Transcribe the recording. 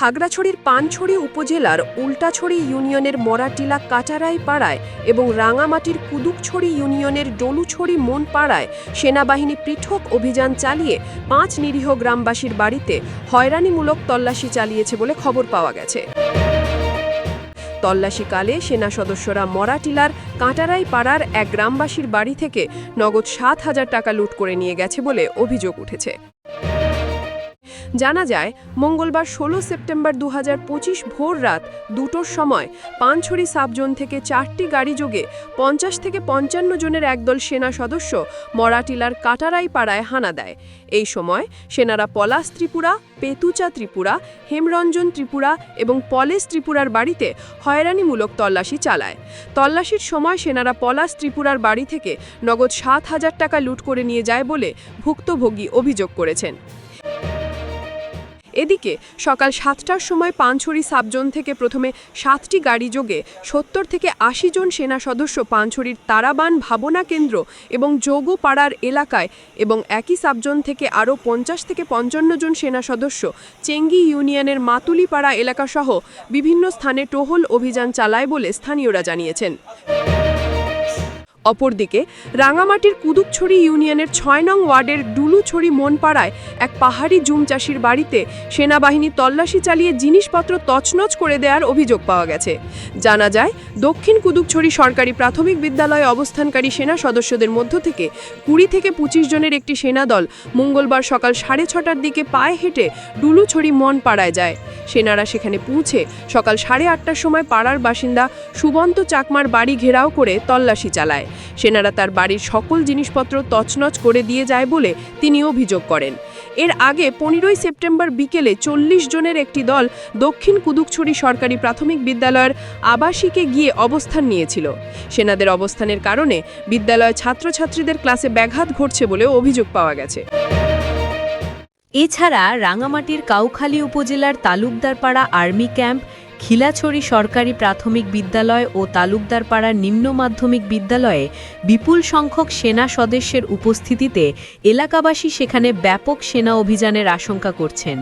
খাগড়াছড়ির পানছড়ি উপজেলার উল্টাছড়ি ইউনিয়নের মরাটিলা কাটারাই পাড়ায় এবং রাঙামাটির কুদুকছড়ি ইউনিয়নের ডলুছড়ি মন পাড়ায় সেনাবাহিনী পৃথক অভিযান চালিয়ে পাঁচ নিরীহ গ্রামবাসীর বাড়িতে হয়রানিমূলক তল্লাশি চালিয়েছে বলে খবর পাওয়া গেছে। তল্লাশিকালে সেনা সদস্যরা মরাটিলার কাঁটারাই পাড়ার এক গ্রামবাসীর বাড়ি থেকে নগদ সাত হাজার টাকা লুট করে নিয়ে গেছে বলে অভিযোগ উঠেছে। জানা যায়, মঙ্গলবার ষোলো সেপ্টেম্বর দু হাজার পঁচিশ ভোর রাত দুটোর সময় পানছড়ি সাবজোন থেকে চারটি গাড়ি যোগে পঞ্চাশ থেকে পঞ্চান্ন জনের একদল সেনা সদস্য মরাটিলার কাটারাই পাড়ায় হানা দেয়। এই সময় সেনারা পলাশ ত্রিপুরা, পেতুচা ত্রিপুরা, হেমরঞ্জন ত্রিপুরা এবং পলেশ ত্রিপুরার বাড়িতে হয়রানিমূলক তল্লাশি চালায়। তল্লাশির সময় সেনারা পলাশ ত্রিপুরার বাড়ি থেকে নগদ সাত হাজার টাকা লুট করে নিয়ে যায় বলে ভুক্তভোগী অভিযোগ করেছেন। এদিকে, সকাল সাতটার সময় পানছড়ি সাবজোন থেকে প্রথমে সাতটি গাড়ি যোগে সত্তর থেকে আশি জন সেনা সদস্য পানছড়ির তারাবান ভাবনা কেন্দ্র এবং যোগপাড়ার এলাকায় এবং একই সাবজোন থেকে আরও পঞ্চাশ থেকে পঞ্চান্ন জন সেনা সদস্য চেঙ্গি ইউনিয়নের মাতুলিপাড়া এলাকাসহ বিভিন্ন স্থানে টহল অভিযান চালায় বলে স্থানীয়রা জানিয়েছেন। অপরদিকে, রাঙামাটির কুদুকছড়ি ইউনিয়নের ছয় নং ওয়ার্ডের ডুলুছড়ি মনপাড়ায় এক পাহাড়ি জুম চাষির বাড়িতে সেনাবাহিনী তল্লাশি চালিয়ে জিনিসপত্র তছনছ করে দেওয়ার অভিযোগ পাওয়া গেছে। জানা যায়, দক্ষিণ কুদুকছড়ি সরকারি প্রাথমিক বিদ্যালয়ে অবস্থানকারী সেনা সদস্যদের মধ্য থেকে কুড়ি থেকে পঁচিশ জনের একটি সেনাদল মঙ্গলবার সকাল সাড়ে ছটার দিকে পায়ে হেঁটে ডুলুছড়ি মন পাড়ায় যায়। সেনারা সেখানে পৌঁছে সকাল সাড়ে আটটার সময় পাড়ার বাসিন্দা সুবন্ত চাকমার বাড়ি ঘেরাও করে তল্লাশি চালায়। সেনারা তার বাড়ির সকল জিনিসপত্র তছনছ করে দিয়ে যায় বলে তিনি অভিযোগ করেন। এর আগে পনেরোই সেপ্টেম্বর বিকেলে চল্লিশ জনের একটি দল দক্ষিণ কুদুকছড়ি সরকারি প্রাথমিক বিদ্যালয়ের আবাসিকে গিয়ে অবস্থান নিয়েছিল। সেনাদের অবস্থানের কারণে বিদ্যালয় ছাত্রছাত্রীদের ক্লাসে ব্যাঘাত ঘটছে বলে অভিযোগ পাওয়া গেছে। এছাড়া রাঙামাটির কাউখালী উপজেলার তালুকদারপাড়া আর্মি ক্যাম্প খিলাছড়ি সরকারি প্রাথমিক বিদ্যালয় ও তালুকদারপাড়ার নিম্ন মাধ্যমিক বিদ্যালয়ে বিপুল সংখ্যক সেনা সদস্যের উপস্থিতিতে এলাকাবাসী সেখানে ব্যাপক সেনা অভিযানের আশঙ্কা করছেন।